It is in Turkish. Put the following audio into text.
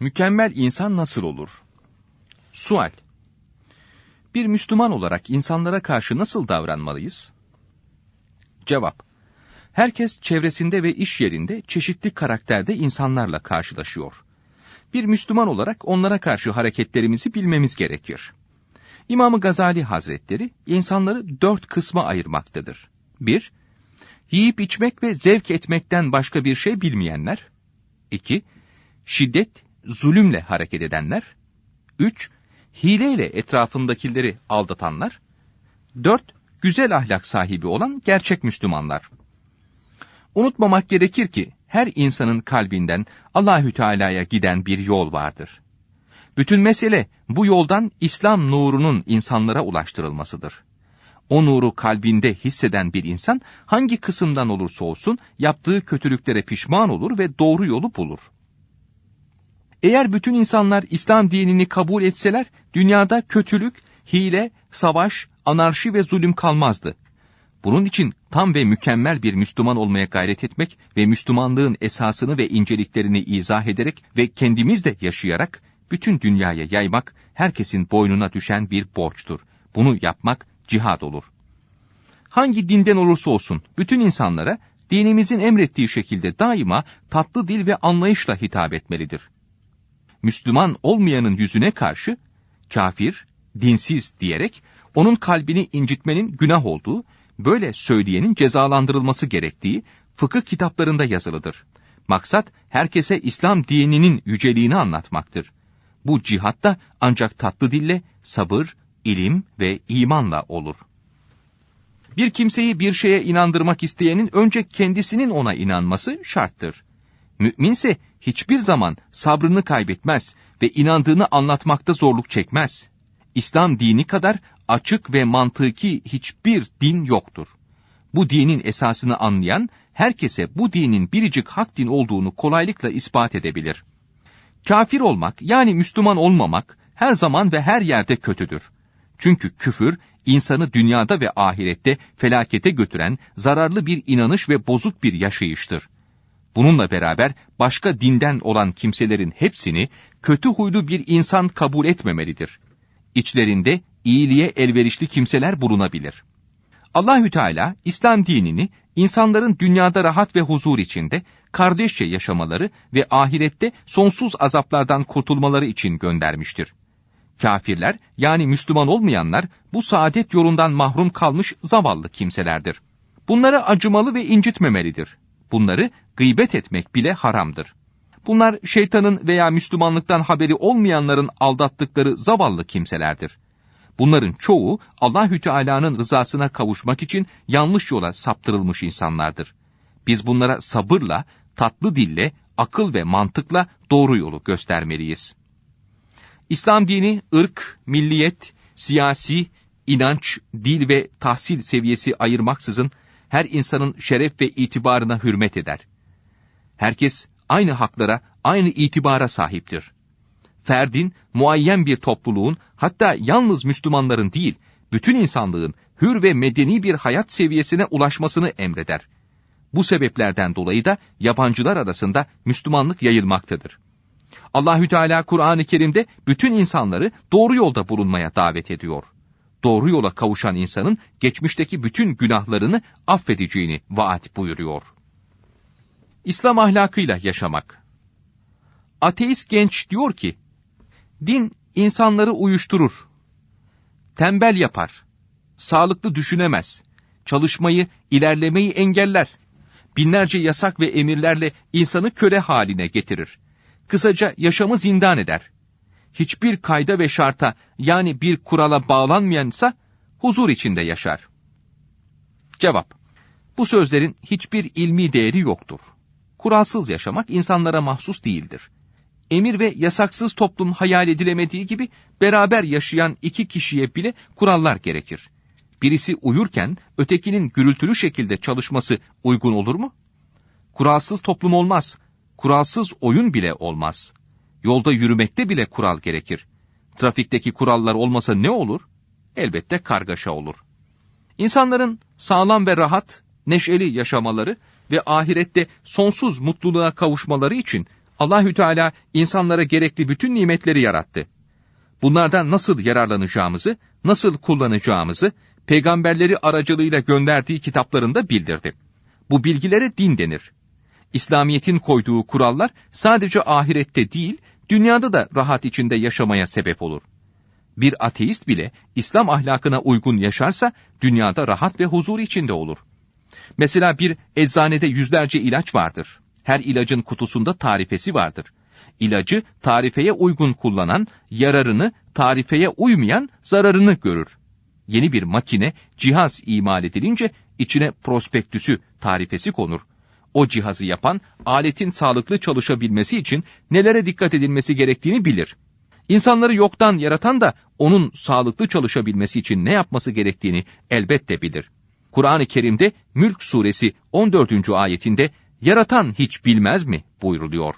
Mükemmel insan nasıl olur? Sual. Bir Müslüman olarak insanlara karşı nasıl davranmalıyız? Cevap. Herkes çevresinde ve iş yerinde çeşitli karakterde insanlarla karşılaşıyor. Bir Müslüman olarak onlara karşı hareketlerimizi bilmemiz gerekir. İmam Gazali Hazretleri insanları dört kısma ayırmaktadır. 1. Yiyip içmek ve zevk etmekten başka bir şey bilmeyenler. 2. Şiddet, zulümle hareket edenler. 3. Hileyle etrafındakileri aldatanlar. 4. Güzel ahlak sahibi olan gerçek Müslümanlar. Unutmamak gerekir ki her insanın kalbinden Allahü Teala'ya giden bir yol vardır. Bütün mesele bu yoldan İslam nurunun insanlara ulaştırılmasıdır. O nuru kalbinde hisseden bir insan hangi kısımdan olursa olsun yaptığı kötülüklere pişman olur ve doğru yolu bulur. Eğer bütün insanlar İslam dinini kabul etseler dünyada kötülük, hile, savaş, anarşi ve zulüm kalmazdı. Bunun için tam ve mükemmel bir Müslüman olmaya gayret etmek ve Müslümanlığın esasını ve inceliklerini izah ederek ve kendimiz de yaşayarak bütün dünyaya yaymak herkesin boynuna düşen bir borçtur. Bunu yapmak cihad olur. Hangi dinden olursa olsun bütün insanlara dinimizin emrettiği şekilde daima tatlı dil ve anlayışla hitap etmelidir. Müslüman olmayanın yüzüne karşı kafir, dinsiz diyerek onun kalbini incitmenin günah olduğu, böyle söyleyenin cezalandırılması gerektiği fıkıh kitaplarında yazılıdır. Maksat herkese İslam dininin yüceliğini anlatmaktır. Bu cihatta ancak tatlı dille, sabır, ilim ve imanla olur. Bir kimseyi bir şeye inandırmak isteyenin önce kendisinin ona inanması şarttır. Müminse hiçbir zaman sabrını kaybetmez ve inandığını anlatmakta zorluk çekmez. İslam dini kadar açık ve mantıki hiçbir din yoktur. Bu dinin esasını anlayan, herkese bu dinin biricik hak din olduğunu kolaylıkla ispat edebilir. Kafir olmak yani Müslüman olmamak her zaman ve her yerde kötüdür. Çünkü küfür insanı dünyada ve ahirette felakete götüren zararlı bir inanış ve bozuk bir yaşayıştır. Bununla beraber başka dinden olan kimselerin hepsini kötü huylu bir insan kabul etmemelidir. İçlerinde iyiliğe elverişli kimseler bulunabilir. Allahü Teala İslam dinini insanların dünyada rahat ve huzur içinde kardeşçe yaşamaları ve ahirette sonsuz azaplardan kurtulmaları için göndermiştir. Kafirler yani Müslüman olmayanlar bu saadet yolundan mahrum kalmış zavallı kimselerdir. Bunlara acımalı ve incitmemelidir. Bunları gıybet etmek bile haramdır. Bunlar şeytanın veya Müslümanlıktan haberi olmayanların aldattıkları zavallı kimselerdir. Bunların çoğu Allahü Teala'nın rızasına kavuşmak için yanlış yola saptırılmış insanlardır. Biz bunlara sabırla, tatlı dille, akıl ve mantıkla doğru yolu göstermeliyiz. İslam dini ırk, milliyet, siyasi, inanç, dil ve tahsil seviyesi ayırmaksızın her insanın şeref ve itibarına hürmet eder. Herkes aynı haklara, aynı itibara sahiptir. Ferdin, muayyen bir topluluğun, hatta yalnız Müslümanların değil, bütün insanlığın hür ve medeni bir hayat seviyesine ulaşmasını emreder. Bu sebeplerden dolayı da yabancılar arasında Müslümanlık yayılmaktadır. Allahü Teala Kur'an-ı Kerim'de bütün insanları doğru yolda bulunmaya davet ediyor. Doğru yola kavuşan insanın geçmişteki bütün günahlarını affedeceğini vaat buyuruyor. İslam ahlakıyla yaşamak. Ateist genç diyor ki, din insanları uyuşturur, tembel yapar, sağlıklı düşünemez, çalışmayı, ilerlemeyi engeller, binlerce yasak ve emirlerle insanı köle haline getirir. Kısaca yaşamı zindan eder. Hiçbir kayda ve şarta yani bir kurala bağlanmayansa huzur içinde yaşar. Cevap. Bu sözlerin hiçbir ilmi değeri yoktur. Kuralsız yaşamak insanlara mahsus değildir. Emir ve yasaksız toplum hayal edilemediği gibi beraber yaşayan iki kişiye bile kurallar gerekir. Birisi uyurken ötekinin gürültülü şekilde çalışması uygun olur mu? Kuralsız toplum olmaz. Kuralsız oyun bile olmaz. Yolda yürümekte bile kural gerekir. Trafikteki kurallar olmasa ne olur? Elbette kargaşa olur. İnsanların sağlam ve rahat, neşeli yaşamaları ve ahirette sonsuz mutluluğa kavuşmaları için Allahü Teala insanlara gerekli bütün nimetleri yarattı. Bunlardan nasıl yararlanacağımızı, nasıl kullanacağımızı peygamberleri aracılığıyla gönderdiği kitaplarında bildirdi. Bu bilgilere din denir. İslamiyet'in koyduğu kurallar sadece ahirette değil, dünyada da rahat içinde yaşamaya sebep olur. Bir ateist bile İslam ahlakına uygun yaşarsa dünyada rahat ve huzur içinde olur. Mesela bir eczanede yüzlerce ilaç vardır. Her ilacın kutusunda tarifesi vardır. İlacı tarifeye uygun kullanan yararını, tarifeye uymayan zararını görür. Yeni bir makine, cihaz imal edilince içine prospektüsü, tarifesi konur. O cihazı yapan aletin sağlıklı çalışabilmesi için nelere dikkat edilmesi gerektiğini bilir. İnsanları yoktan yaratan da onun sağlıklı çalışabilmesi için ne yapması gerektiğini elbette bilir. Kur'an-ı Kerim'de Mülk suresi 14. ayetinde yaratan hiç bilmez mi buyruluyor.